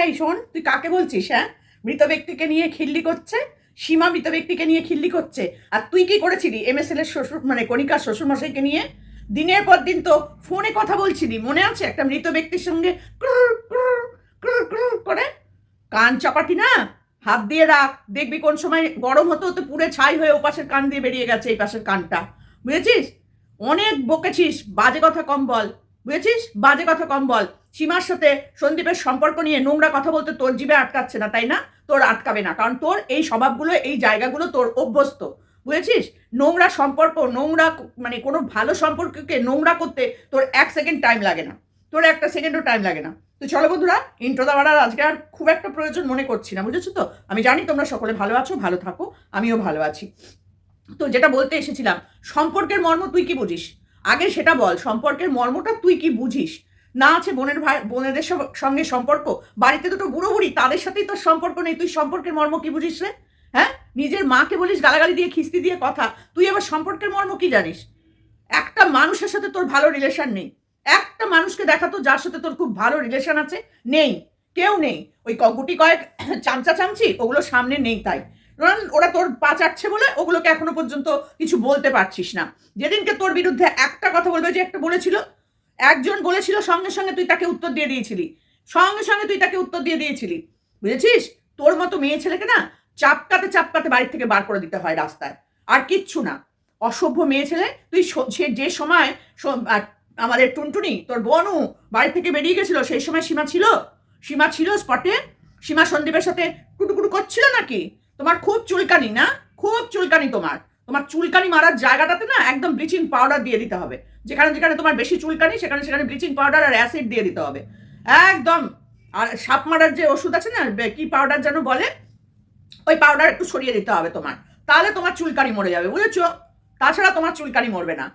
এই শোন, তুই কাকে বলছিস হ্যাঁ? মৃত ব্যক্তিকে নিয়ে খিল্লি করছে, সীমা মৃত ব্যক্তিকে নিয়ে খিল্লি করছে, আর তুই কি করেছিলি এম এস এল এর শ্বশুর মানে কণিকার শ্বশুরমশাইকে নিয়ে? দিনের পর দিন তো ফোনে কথা বলছিলি, মনে আছে? একটা মৃত ব্যক্তির সঙ্গে করে? কান চাপাটি না? হাত দিয়ে রাখ, দেখবি কোন সময় গরম হতে হতে পুড়ে ছাই হয়ে ওপাশের কান দিয়ে বেরিয়ে গেছে এই পাশের কানটা। বুঝেছিস? অনেক বকেছিস, বাজে কথা কম বল। বুঝেছিস? বাজে কথা কম বল। সীমার সাথে সন্দীপের সম্পর্ক নিয়ে নোংরা কথা বলতে তোর জীবে আটকাচ্ছে না, তাই না? তোর আটকাবে না, কারণ তোর এই স্বভাবগুলো, এই জায়গাগুলো তোর অভ্যস্ত, বুঝেছিস? নোংরা সম্পর্ক, নোংরা মানে কোনো ভালো সম্পর্ককে নোংরা করতে তোর এক সেকেন্ড টাইম লাগে না, তোর একটা সেকেন্ডও টাইম লাগে না। তো চলো বন্ধুরা ইন্ট্রো দেওয়ার আর আজকে আর খুব একটা প্রয়োজন মনে করছি না, বুঝেছ তো? আমি জানি তোমরা সকলে ভালো আছো, ভালো থাকো, আমিও ভালো আছি। তো যেটা বলতে এসেছিলাম, সম্পর্কের মর্ম তুই কি বুঝিস? আগে সেটা বল, সম্পর্কের মর্মটা তুই কি বুঝিস? না আছে বোনের ভাই, বোনেদের সঙ্গে সম্পর্ক? বাড়িতে দুটো বুড়ো বুড়ি, তাদের সাথেই তোর সম্পর্ক নেই। তুই সম্পর্কের মর্ম কি বুঝিস রে? হ্যাঁ? নিজের মাকে বলিস গালাগালি দিয়ে, খিস্তি দিয়ে কথা। তুই আবার সম্পর্কের মর্ম কি জানিস? একটা মানুষের সাথে তোর ভালো রিলেশন নেই। একটা মানুষকে দেখাতো যার সাথে তোর খুব ভালো রিলেশন আছে, নেই। কেউ নেই। ওই গুটি কয়েক চামচা চামচি, ওগুলো সামনে নেই তাই। ওরা তোর পা চাটছে বলে ওগুলোকে এখনও পর্যন্ত কিছু বলতে পারছিস না। যেদিনকে তোর বিরুদ্ধে একটা কথা বলবে যে একটা বলেছিল একজন বলেছিল, সঙ্গে সঙ্গে তুই তাকে উত্তর দিয়ে দিয়েছিলি। সঙ্গে সঙ্গে তুই তাকে উত্তর দিয়ে দিয়েছিলি। বুঝেছিস? তোর মতো মেয়ে ছেলেকে না চাপকাতে চাপকাতে বাড়ি থেকে বার করে দিতে হয় রাস্তায়। আর কিচ্ছু না। অসভ্য মেয়ে ছেলে, তুই সে যে সময় আমাদের টুনটুনি, তোর বনু বাড়ি থেকে বেরিয়ে গেছিল, সেই সময় সীমা ছিল? সীমা ছিল স্পটে সীমা সন্দীপের সাথে কুটুকুটু করছিল নাকি? তোমার খুব চুলকানি না? খুব চুলকানি তোমার। তোমার চুলকানি মারার জায়গাটাতে না একদম ব্লিচিং পাউডার দিয়ে দিতে হবে। যেখানে যেখানে তোমার বেশি চুলকানি, সেখানে সেখানে ব্লিচিং পাউডার আর অ্যাসিড দিয়ে দিতে হবে। একদম। আর সাপ মারার যে ওষুধ আছে না কি পাউডার যেন বলে, ওই পাউডার একটু সরিয়ে দিতে হবে তোমার। তাহলে তোমার চুলকানি মরে যাবে, বুঝেছ? তাছাড়া তোমার চুলকানি মরবে না।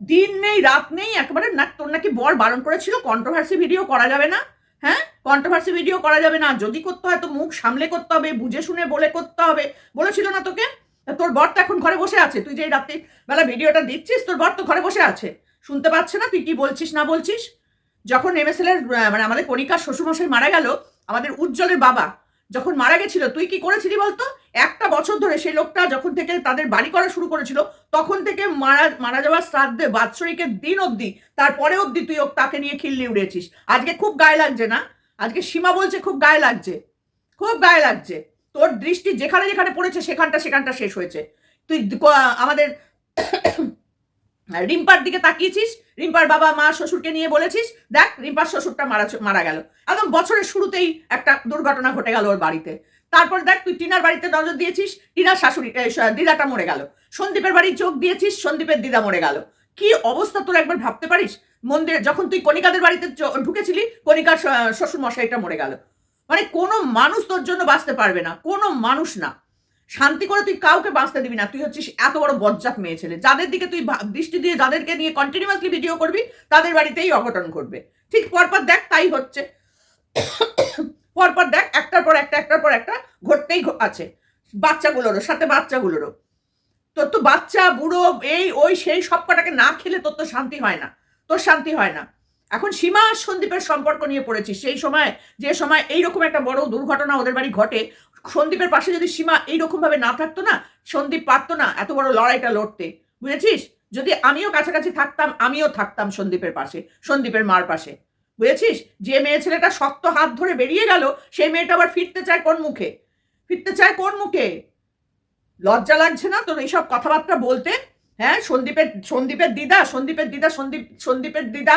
দিন নেই, রাত নেই, একেবারে না, তোর নাকি বর বারণ করেছিল কন্ট্রোভার্সি ভিডিও করা যাবে না। হ্যাঁ? কন্ট্রোভার্সি ভিডিও করা যাবে না। যদি করতে হয় তো মুখ সামলে করতে হবে, বুঝে শুনে বলে করতে হবে। বলেছিল না তোকে? তোর বর তো এখন ঘরে বসে আছে। তুই যে রাত্রি বেলা ভিডিওটা দিচ্ছিস তোর বর তো ঘরে বসে আছে। শুনতে পাচ্ছে না, তুই কি বলছিস, না বলছিস? যখন এমএসএল এর মানে আমাদের কণিকার শ্বশুরমশাই মারা গেল, আমাদের উজ্জ্বলের বাবা যখন মারা গেছিল, তুই কি করেছিলি বলতো? একটা বছর ধরে সেই লোকটা যখন থেকে তাদের বাড়ি করা শুরু করেছিল, তখন থেকে মারা মারা যাওয়ার শ্রাদ্ধে বাৎসরিকের দিন অবধি, তারপরে অবধি তুই তাকে নিয়ে খিল্লি উড়েছিস। আজকে খুব গায়ে লাগছে না? আজকে সীমা বলছে, খুব গায়ে লাগছে। খুব গায়ে লাগছে। তোর দৃষ্টি যেখানে যেখানে পড়েছে, সেখানটা সেখানটা শেষ হয়েছে। তুই আমাদের রিম্পার দিকে তাকিয়েছিস, রিম্পার বাবা, মা, শ্বশুরকে নিয়ে বলেছিস, দেখ, রিম্পার শ্বশুরটা মারা মারা গেল। একদম বছরের শুরুতেই একটা দুর্ঘটনা ঘটে গেল ওর বাড়িতে। তারপর দেখ, তুই টিনার বাড়িতে নজর দিয়েছিস, টিনার শাশুড়ি দিদাটা মরে গেল। সন্দীপের বাড়ি চোখ দিয়েছিস, সন্দীপের দিদা মরে গেল। কি অবস্থা তোর একবার ভাবতে পারিস? মন্দিরে যখন তুই কণিকাদের বাড়িতে ঢুকেছিলি, কণিকার শ্বশুর মশাইটা মরে গেল। মানে কোনো মানুষ তোর জন্য বাঁচতে পারবে না, কোনো মানুষ না। শান্তি করে তুই কাউকে বাঁচতে দিবি না, তুই হচ্ছিস এত বড় বজ্জাত মেয়ে ছেলে। যাদের দিকে তুই দৃষ্টি দিয়ে যাদেরকে নিয়ে কন্টিনিউয়াসলি ভিডিও করবি, তাদের বাড়িতেই অঘটন ঘটবে। ঠিক পরপর দেখ তাই হচ্ছে। পরপর দেখ একটার পর একটা, একটার পর একটা ঘটতেই আছে। বাচ্চাগুলোরও, সাথে বাচ্চাগুলোরও। তোর তো বাচ্চা, বুড়ো, এই, ওই, সেই সব কটাকে না খেলে তোর তো শান্তি হয় না। তোর শান্তি হয় না। এখন সীমা সন্দীপের সম্পর্ক নিয়ে পড়েছিস। সেই সময়, যে সময় এইরকম একটা বড় দুর্ঘটনা ওদের বাড়ি ঘটে, সন্দীপের পাশে যদি সীমা এইরকম ভাবে না থাকতো না, সন্দীপ পারতো না এত বড় লড়াইটা লড়তে। বুঝেছিস? যদি আমিও কাছাকাছি থাকতাম, আমিও থাকতাম সন্দীপের পাশে, সন্দীপের মার পাশে। বুঝেছিস? যে মেয়ে ছেলেটা শক্ত হাত ধরে বেরিয়ে গেল, সেই মেয়েটা আবার ফিরতে চায় কোন মুখে? ফিরতে চায় কোন মুখে? লজ্জা লাগছে না তোর এইসব কথাবার্তা বলতে? হ্যাঁ সন্দীপের সন্দীপের দিদা সন্দীপের দিদা, সন্দীপ, সন্দীপের দিদা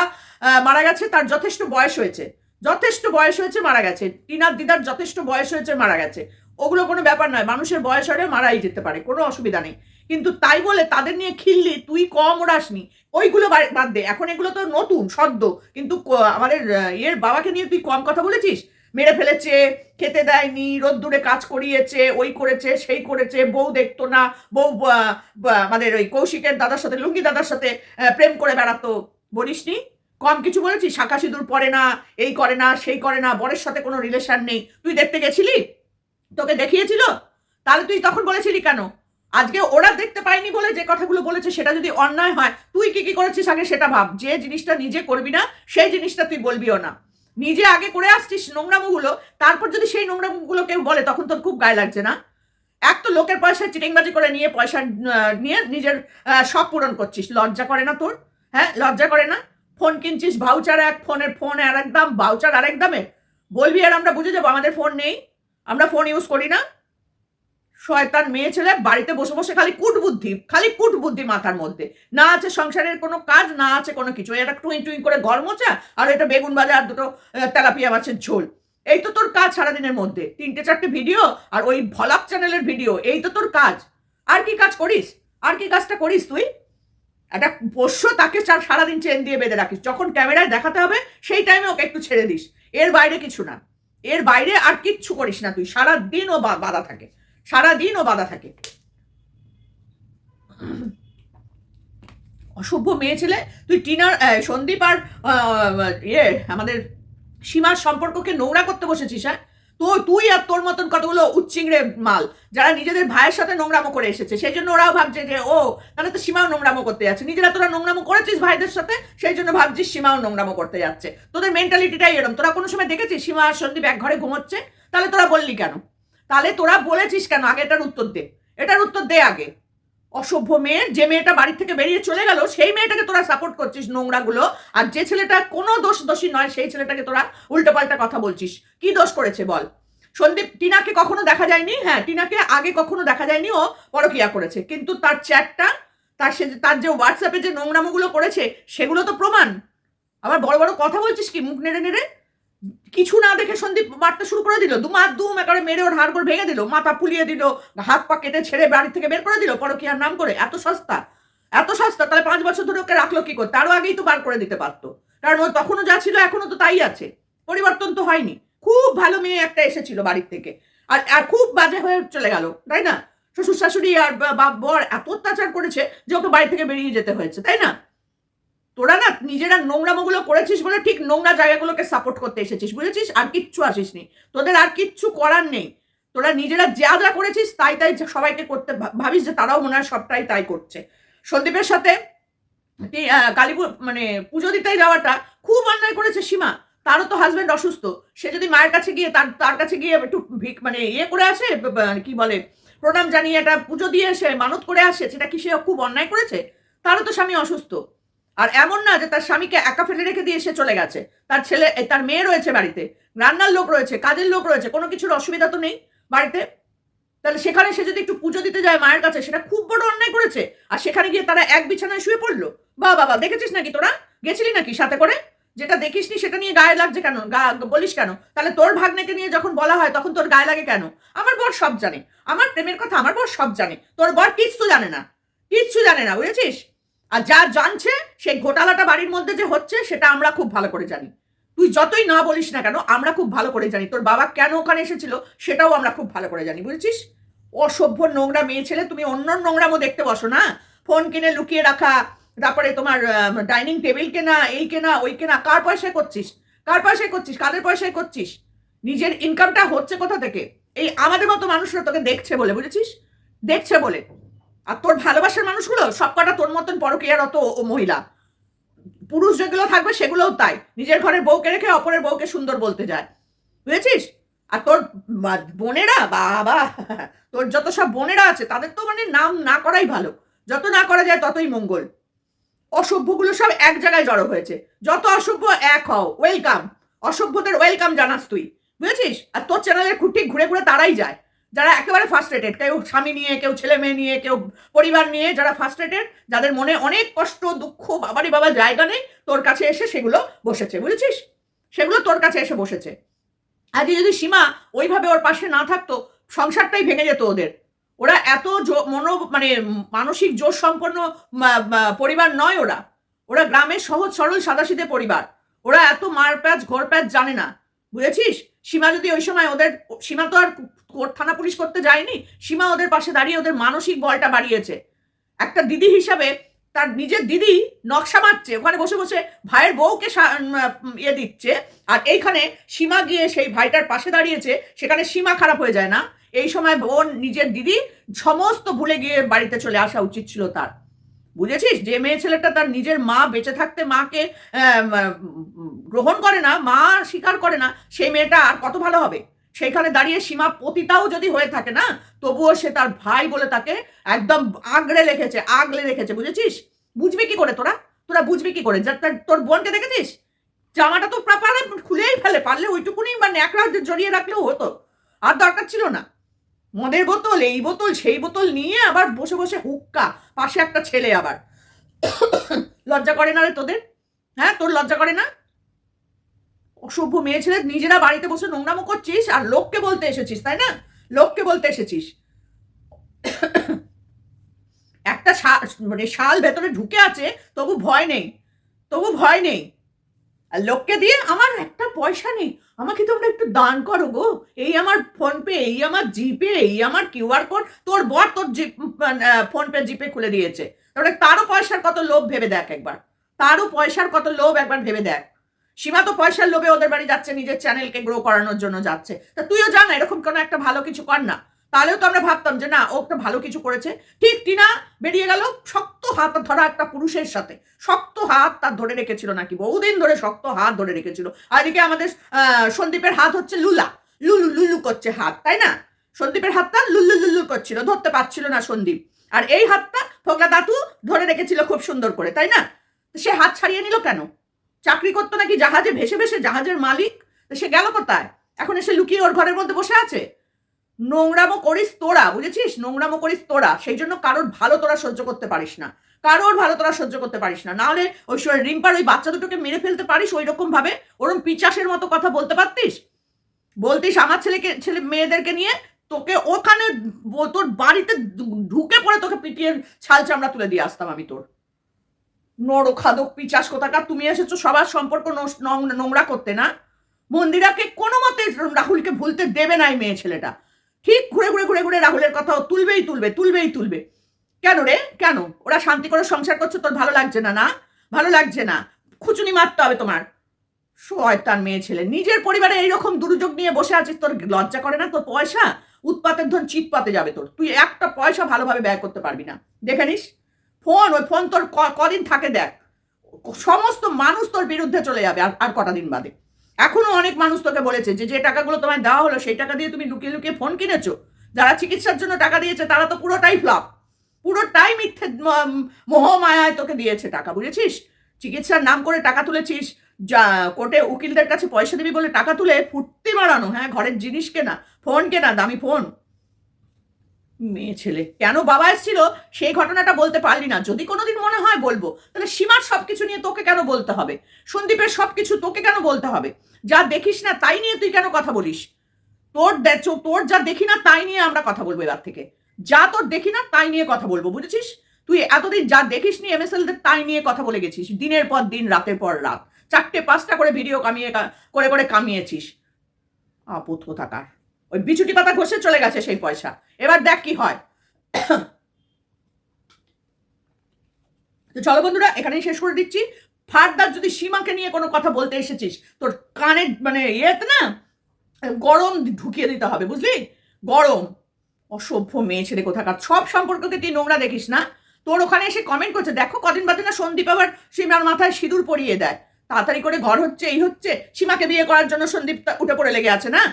মারা গেছে, তার যথেষ্ট বয়স হয়েছে। যথেষ্ট বয়স হয়েছে, মারা গেছে। টিনার দিদার যথেষ্ট বয়স হয়েছে, মারা গেছে। ওগুলো কোনো ব্যাপার নয়, মানুষের বয়স হলে মারাই যেতে পারে, কোনো অসুবিধা নেই। কিন্তু তাই বলে তাদের নিয়ে খিল্লি, তুই কম ওড়াসনি ওইগুলো বাদ দে। এখন এগুলো তো নতুন, সদ্য। কিন্তু আমাদের ইয়ের বাবাকে নিয়ে তুই কম কথা বলেছিস? মেরে ফেলেছে, খেতে দেয়নি, রোদ্দুরে কাজ করিয়েছে, ওই করেছে, সেই করেছে, বউ দেখতো না, বউ আমাদের ওই কৌশিকের দাদার সাথে, লুঙ্গি দাদার সাথে প্রেম করে বেড়াতো। বলিসনি কম কিছু বলেছিস? শাঁখা সিঁদুর পরে না, এই করে না, সেই করে না, বরের সাথে কোনো রিলেশন নেই। তুই দেখতে গেছিলি? তোকে দেখিয়েছিল? তাহলে তুই তখন বলেছিলি কেন? আজকে ওরা দেখতে পায়নি বলে যে কথাগুলো বলেছে, সেটা যদি অন্যায় হয়, তুই কি কি করেছিস আগে সেটা ভাব। যে জিনিসটা নিজে করবি না, সেই জিনিসটা তুই বলবিও না। নিজে আগে করে আসছিস নোংরামোগুলো তারপর যদি সেই নোংরামোগুলো কেউ বলে, তখন তোর খুব গায়ে লাগছে না? এক তো লোকের পয়সা চিটিংবাজি করে নিয়ে পয়সা নিয়ে নিজের সব পূরণ করছিস। লজ্জা করে না তোর? হ্যাঁ লজ্জা করে না? ফোন কিনছিস ভাউচার এক, ফোনের ফোন আর এক দাম ভাউচার আরেক দামে বলবি আর আমরা বুঝে যাব, আমাদের ফোন নেই। আমরা ফোন ইউজ করি না। শয়তান মেয়ে ছেলে বাড়িতে বসে বসে খালি কুট বুদ্ধি খালি কুট বুদ্ধি মাথার মধ্যে। না আছে সংসারের কোনো কাজ, না আছে কোনো কিছু। এটা টুই টুই করে ঘর মোচা আর এটা বেগুন ভাজা আর দুটো তেলাপিয়া মাছের ঝোল। এই তো তোর কাজ সারাদিনের মধ্যে। তিনটে চারটে ভিডিও আর ওই ভলাক চ্যানেলের ভিডিও। এই তো তোর কাজ। আর কি কাজ করিস? আর কি কাজটা করিস তুই? একটা পোষ্য তাকে সারাদিন চেন দিয়ে বেঁধে রাখিস। যখন ক্যামেরায় দেখাতে হবে, সেই টাইমে ওকে একটু ছেড়ে দিস। এর বাইরে কিছু না। এর বাইরে আর কিচ্ছু করিস না তুই। সারা দিন ও বাধা থাকে। সারা দিন ও বাধা থাকে। অসভ্য মেয়ে ছেলে, তুই টিনার সন্দীপ আর ইয়ে আমাদের সীমার সম্পর্ককে নোংরা করতে বসেছিস হ্যাঁ? তো তুই আর তোর মতন কতগুলো উচ্চিংড়ে মাল, যারা নিজেদের ভাইয়ের সাথে নোংরামো করে এসেছে, সেই জন্য ওরাও ভাবছে যে, ও, তাহলে তো সীমাও নোংরামো করতে যাচ্ছে। নিজেরা তোরা নোংরামো করেছিস ভাইদের সাথে, সেই জন্য ভাবছিস সীমাও নোংরামো করতে যাচ্ছে। তোদের মেন্টালিটিটাই এরকম তোরা কোনো সময় দেখেছিস সীমা আর সন্দীপ এক ঘরে ঘুমোচ্ছে? তাহলে তোরা বললি কেন? তাহলে তোরা বলেছিস কেন? আগে এটার উত্তর দে। এটার উত্তর দে আগে। অসভ্য মেয়ে, যে মেয়েটা বাড়ি থেকে বেরিয়ে চলে গেল, সেই মেয়েটাকে তোরা সাপোর্ট করছিস নোংরাগুলো। আর যে ছেলেটা কোনো দোষ দোষী নয়, সেই ছেলেটাকে তোরা উল্টোপাল্টা কথা বলছিস। কি দোষ করেছে বল? সন্দীপ, টিনাকে কখনো দেখা যায়নি? হ্যাঁ টিনাকে আগে কখনো দেখা যায়নি, ও পরকিয়া করেছে। কিন্তু তার চ্যাটটা, তার সে তার যে হোয়াটসঅ্যাপে যে নোংরামোগুলো করেছে, সেগুলো তো প্রমাণ। আবার বড় বড় কথা বলছিস কি? মুখ নেড়ে নেড়ে? কিছু না দেখে সন্দীপ মারতে শুরু করে দিল। দু মার দুম একেবারে মেরে ওর হাড় করে ভেঙে দিল, মাথা ফুলিয়ে দিল, হাত পা কেটে ছেড়ে বাড়ি থেকে বের করে দিল, পরকিয়ার নাম করে। এত সস্তা এত সস্তা, তাহলে পাঁচ বছর ধরে ওকে রাখল কি করতে আরও আগেই তো বার করে দিতে পারতো। কারণ ও তখনও যা ছিল এখনও তো তাই আছে। পরিবর্তন তো হয়নি। খুব ভালো মেয়ে একটা এসেছিল বাড়ির থেকে। আর আর খুব বাজে হয়ে চলে গেল, তাই না? শ্বশুর শাশুড়ি আর বর এত অত্যাচার করেছে যে ওকে বাড়ি থেকে বেরিয়ে যেতে হয়েছে, তাই না? তোরা না নিজেরা নোংরামোগুলো করেছিস বলে ঠিক নোংরা জায়গাগুলোকে সাপোর্ট করতে এসেছিস বুঝেছিস? আর কিচ্ছু আসিসনি। তোদের আর কিচ্ছু করার নেই। তোরা নিজেরা যা যা করেছিস তাই তাই সবাইকে করতে ভাবিস যে তারাও মনে হয় সবটাই তাই করছে। সন্দীপের সাথে তি- আহ, কালী পু- মানে পুজো দিতে যাওয়াটা খুব অন্যায় করেছে সীমা। তারও তো হাজবেন্ড অসুস্থ। সে যদি মায়ের কাছে গিয়ে তার তার কাছে গিয়ে একটু ভিক মানে ইয়ে করে আসে কি বলে প্রণাম জানিয়ে একটা পুজো দিয়ে এসে মানত করে আসে সেটা কি সে খুব অন্যায় করেছে? তারও তো স্বামী অসুস্থ। আর এমন না যে তার স্বামীকে একা ফেলে রেখে দিয়ে সে চলে গেছে। তার ছেলে তার মেয়ে রয়েছে বাড়িতে। রান্নার লোক রয়েছে, কাজের লোক রয়েছে, কোনো কিছুর অসুবিধা তো নেই বাড়িতে। তাহলে সেখানে সে যদি একটু পুজো দিতে যায় মায়ের কাছে, সেটা খুব বড় অন্যায় করেছে। আর সেখানে গিয়ে তারা এক বিছানায় শুয়ে পড়ল। বা বাবা দেখেছিস নাকি তোরা? গেছিলি নাকি সাথে করে? যেটা দেখিসনি সেটা নিয়ে গায়ে লাগছে কেন? বলিস কেন? তাহলে তোর ভাগ্নেকে নিয়ে যখন বলা হয়, তখন তোর গায়ে লাগে কেন? আমার বর সব জানে। আমার প্রেমের কথা আমার বর সব জানে। তোর বর কিচ্ছু জানে না। কিচ্ছু জানে না, বুঝেছিস? আর যা জানছে সেই ঘোটালাটা বাড়ির মধ্যে যে হচ্ছে, সেটা আমরা খুব ভালো করে জানি। তুই যতই না বলিস না কেন, আমরা খুব ভালো করে জানি। তোর বাবা কেন ওখানে এসেছিল, সেটাও আমরা খুব ভালো করে জানি, বুঝেছিস? অসভ্য নোংরা মেয়ে ছেলে, তুমি অন্য নোংরামও দেখতে বসো না। ফোন কিনে লুকিয়ে রাখা, তারপরে তোমার ডাইনিং টেবিল কেনা, এই কেনা, ওই কেনা, কার পয়সায় করছিস? কার পয়সায় করছিস? কাদের পয়সায় করছিস? নিজের ইনকামটা হচ্ছে কোথা থেকে? এই আমাদের মতো মানুষরা তোকে দেখছে বলে, বুঝেছিস? দেখছে বলে। আর তোর ভালোবাসার মানুষগুলো সব কটা তোর মতন পরকীয়ারত ও মহিলা। পুরুষ যেগুলো থাকবে সেগুলোও তাই। নিজের ঘরের বউকে রেখে অপরের বউকে সুন্দর বলতে যায়। বুঝেছিস? আর তোর বোনেরা, বাবা, তোর যত সব বোনেরা আছে, তাদের তো মানে নাম না করাই ভালো। যত না করা যায় ততই মঙ্গল। অসভ্যগুলো সব এক জায়গায় জড়ো হয়েছে। যত অসভ্য এক হও। ওয়েলকাম। অসভ্যদের ওয়েলকাম জানাস তুই। বুঝেছিস? আর তোর চ্যানেলের খুঁটি ঘুরে ঘুরে তারাই যায়। যারা একেবারে ফার্স্ট্রেটেড কেউ স্বামী নিয়ে, কেউ ছেলে মেয়ে নিয়ে, কেউ পরিবার নিয়ে যারা ফার্স্ট্রেটেড যাদের মনে অনেক কষ্ট, দুঃখ বাবারই বাবা জায়গা নেই, তোর কাছে এসে সেগুলো বসেছে, বুঝেছিস? সেগুলো তোর কাছে এসে বসেছে। আজকে যদি সীমা ওইভাবে ওর পাশে না থাকতো, সংসারটাই ভেঙে যেত ওদের। ওরা এত মনো মানে মানসিক জোর সম্পন্ন পরিবার নয় ওরা। ওরা গ্রামের সহজ সরল সাদাসিধে পরিবার। ওরা এত মার প্যাচ ঘর প্যাচ জানে না, বুঝেছিস? সীমা যদি ওই সময় ওদের, সীমা তো আর থানা পুলিশ করতে যায়নি, সীমা ওদের পাশে দাঁড়িয়ে ওদের মানসিক বলটা বাড়িয়েছে। একটা দিদি হিসাবে তার নিজের দিদি নকশা মারছে ওখানে বসে বসে ভাইয়ের বউকে ইয়ে দিচ্ছে, আর এইখানে সীমা গিয়ে সেই ভাইটার পাশে দাঁড়িয়েছে, সেখানে সীমা খারাপ হয়ে যায় না। এই সময় বোন নিজের দিদি সমস্ত ভুলে গিয়ে বাড়িতে চলে আসা উচিত ছিল তার। বুঝেছিস? যে মেয়ে ছেলেটা তার নিজের মা বেঁচে থাকতে মাকে গ্রহণ করে না, মা স্বীকার করে না, সেই মেয়েটা আর কত ভালো হবে? সেখানে দাঁড়িয়ে সীমা পতিতাও যদি হয়ে থাকে না, তবুও সে তার ভাই বলে তাকে একদম আগড়ে রেখেছে, আগলে রেখেছে, বুঝেছিস? বুঝবি কি করে তোরা? তোরা বুঝবি কি করে? যা তোর বোনকে দেখেছিস? জামাটা তো পারে খুলেই ফেলে, পারলে ওইটুকুনি বা ন্যাকড়া জড়িয়ে রাখলেও হতো। আর দরকার ছিল না। মদের বোতল, এই বোতল, সেই বোতল নিয়ে আবার বসে বসে হুক্কা, পাশে একটা ছেলে আবার। লজ্জা করে না রে তোদের? হ্যাঁ তোর লজ্জা করে না? অসভ্য মেয়ে ছেলে, নিজেরা বাড়িতে বসে নোংরামো করছিস আর লোককে বলতে এসেছিস, তাই না? লোককে বলতে এসেছিস। একটা মানে শাল ভেতরে ঢুকে আছে, তবু ভয় নেই, তবু ভয় নেই। আর লোককে দিয়ে আমার একটা পয়সা নেই। আমাকে তোমরা একটু দান করো গো। এই আমার ফোনপে এই আমার জিপে এই আমার কিউআর কোড তোর বর তোর জিপ ফোনপে জিপে খুলে দিয়েছে। তাহলে তারও পয়সার কত লোভ ভেবে দেখ একবার। তারও পয়সার কত লোভ একবার ভেবে দেখ। সীমা তো পয়সার লোভে ওদের বাড়ি যাচ্ছে, নিজের চ্যানেলকে গ্রো করানোর জন্য যাচ্ছে। তা তুইও জানা, এরকম কোনো একটা ভালো কিছু কর না। তাহলেও তো আমরা ভাবতাম যে না, ও একটা ভালো কিছু করেছে। ঠিক টিনা বেরিয়ে গেল শক্ত হাত ধরা একটা পুরুষের সাথে। শক্ত হাত তার ধরে রেখেছিল নাকি? বহুদিন ধরে শক্ত হাত ধরে রেখেছিল। আর এদিকে আমাদের সন্দীপের হাত হচ্ছে লুলা। লুলু লুলু করছে হাত, তাই না? সন্দীপের হাতটা লুল্লু লুল্লু করছিল, ধরতে পারছিল না সন্দীপ। আর এই হাতটা ফোকলা দাতু ধরে রেখেছিল খুব সুন্দর করে, তাই না? সে হাত ছাড়িয়ে নিল কেন? চাকরি করতো নাকি জাহাজে, ভেসে ভেসে জাহাজের মালিক? সে গেল কোথায়? এখন এসে লুকিয়ে ওর ঘরের মধ্যে বসে আছে? নোংরামো করিস তোরা, বুঝেছিস? নোংরামো করিস তোরা। সেই জন্য কারোর ভালো তোরা সহ্য করতে পারিস না। কারোর ভালো তোরা সহ্য করতে পারিস না। নাহলে ওই স- রিম্পার ওই বাচ্চা দুটোকে মেরে ফেলতে পারিস ওই রকম ভাবে ওরম পিচাসের মতো কথা বলতে পারতিস? বলতিস আমার ছেলেকে, ছেলে মেয়েদেরকে নিয়ে তোকে ওখানে তোর বাড়িতে ঢুকে পড়ে তোকে পিটিয়ে ছাল চামড়া তুলে দিয়ে আসতাম আমি তোর। নর খাদক পিচাস কোথাকার? তুমি এসেছ সবার সম্পর্ক নোংরা করতে না? মন্দিরাকে কোনো মতে রাহুলকে ভুলতে দেবে না এই মেয়ে ছেলেটা। ঠিক ঘুরে ঘুরে ঘুরে ঘুরে রাহুলের কথাও তুলবেই তুলবে তুলবেই তুলবে। কেন রে? কেন? ওরা শান্তি করে সংসার করছে, তোর ভালো লাগছে না না? ভালো লাগছে না। খুচুনি মারতে হবে তোমার। শয়তান মেয়ে ছেলে, নিজের পরিবারে এইরকম দুর্যোগ নিয়ে বসে আছিস, তোর লজ্জা করে না? তোর পয়সা? উৎপাতের ধন চিৎপাতে যাবে তোর। তুই একটা পয়সা ভালোভাবে ব্যয় করতে পারবি না। দেখে নিস? ফোন, ওই ফোন তোর কদিন থাকে দেখ। সমস্ত মানুষ তোর বিরুদ্ধে চলে যাবে আর আর কটা দিন বাদে। এখনও অনেক মানুষ তোকে বলেছে যে যে টাকাগুলো তোমায় দেওয়া হলো, সেই টাকা দিয়ে তুমি লুকিয়ে লুকিয়ে ফোন কিনেছো। যারা চিকিৎসার জন্য টাকা দিয়েছে, তারা তো পুরোটাই ফ্লপ পুরোটাই মিথ্যে মোহ মোহমায়ায় তোকে দিয়েছে টাকা, বুঝেছিস? চিকিৎসার নাম করে টাকা তুলেছিস, যা, কোর্টে উকিলদের কাছে পয়সা দিবি বলে টাকা তুলে ফুর্তি মারানো। হ্যাঁ ঘরের জিনিস কেনা ফোন কেনা, দামি ফোন মেয়ে ছেলে। কেন বাবা এসেছিল? সেই ঘটনাটা বলতে পারলি না। যদি কোনোদিন মনে হয় বলব, তাহলে সীমার সবকিছু নিয়ে তোকে কেন বলতে হবে? সন্দীপের সবকিছু তোকে কেন বলতে হবে? যা দেখিস না, তাই নিয়ে তুই কেন কথা বলিস? তোর তোর যা দেখি না, তাই নিয়ে আমরা কথা বলব এবার থেকে। যা তোর দেখি না, তাই নিয়ে কথা বলব, বুঝেছিস? তুই এতদিন যা দেখিস নি এমএসএলদের তাই নিয়ে কথা বলে গেছিস। দিনের পর দিন, রাতের পর রাত। চারটে পাঁচটা করে ভিডিও কামিয়ে করে করে কামিয়েছিস। আপদ কোথাকার? ওই বিচুটি পাতা ঘষে চলে গেছে সেই পয়সা। এবার দেখ কি হয়। তো চলো বন্ধুরা, এখানেই শেষ করে দিচ্ছি। ফার্দার যদি সীমাকে নিয়ে কোনো কথা বলতে এসেছিস, তোর কানে মানে ইয়েতে না, গরম ঢুকিয়ে দিতে হবে, বুঝলি? গরম। অসভ্য মেয়ে ছেলে কোথাকার। সব সম্পর্ককে তুই নোংরা দেখিস না? তোর ওখানে এসে কমেন্ট করছে, দেখো কদিন বাদে না সন্দীপ আবার সীমার মাথায় সিঁদুর পরিয়ে দেয়। তাড়াতাড়ি করে ঘর হচ্ছে, এই হচ্ছে। সীমাকে বিয়ে করার জন্য সন্দীপটা উঠে পড়ে লেগে আছে না?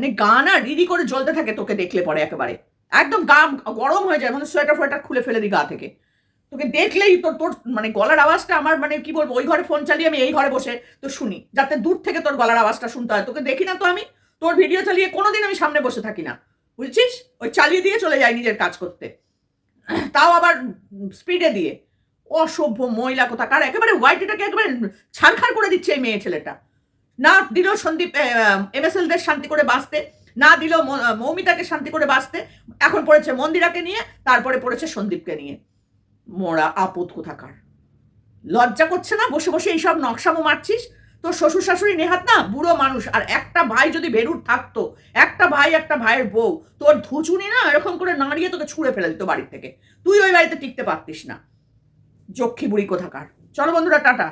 মানে গা না রিডি করে জ্বলতে থাকে তোকে দেখলে পরে একেবারে। একদম গা গরম হয়ে যায় মানে সোয়েটার ফোয়েটার খুলে ফেলে দিই গা থেকে। তোকে দেখলেই তোর তোর মানে গলার আওয়াজটা আমার মানে কি বলব, ওই ঘরে ফোন চালিয়ে আমি এই ঘরে বসে তো শুনি, যাতে দূর থেকে তোর গলার আওয়াজটা শুনতে হয়। তোকে দেখি না তো আমি, তোর ভিডিও চালিয়ে কোনোদিন আমি সামনে বসে থাকি না। বুঝছিস? ওই চালিয়ে দিয়ে চলে যাই নিজের কাজ করতে। তাও আবার স্পিডে দিয়ে। অসভ্য মহিলা কোথাকার, একেবারে হোয়াইটটাকে একেবারে ছাড়খাড় করে দিচ্ছে এই মেয়ে ছেলেটা। না দিল সন্দীপ এমএসএলদের শান্তি করে বাঁচতে, না দিল মৌমিতাকে শান্তি করে বাঁচতে, এখন পড়েছে মন্দিরাকে নিয়ে, তারপরে পড়েছে সন্দীপকে নিয়ে। মোড়া আপদ কোথাকার? লজ্জা করছে না? বসে বসে এইসব নকশামো মারছিস? তোর শ্বশুর শাশুড়ি নেহাত না? বুড়ো মানুষ। আর একটা ভাই যদি বেরুর থাকতো, একটা ভাই, একটা ভাইয়ের বউ, তোর ধুচুনি না এরকম করে নাড়িয়ে তোকে ছুঁড়ে ফেলে দিত বাড়ির থেকে? তুই ওই বাড়িতে টিকতে পারতিস না। যক্ষী বুড়ি কোথাকার? চলো বন্ধুরা, টাটা।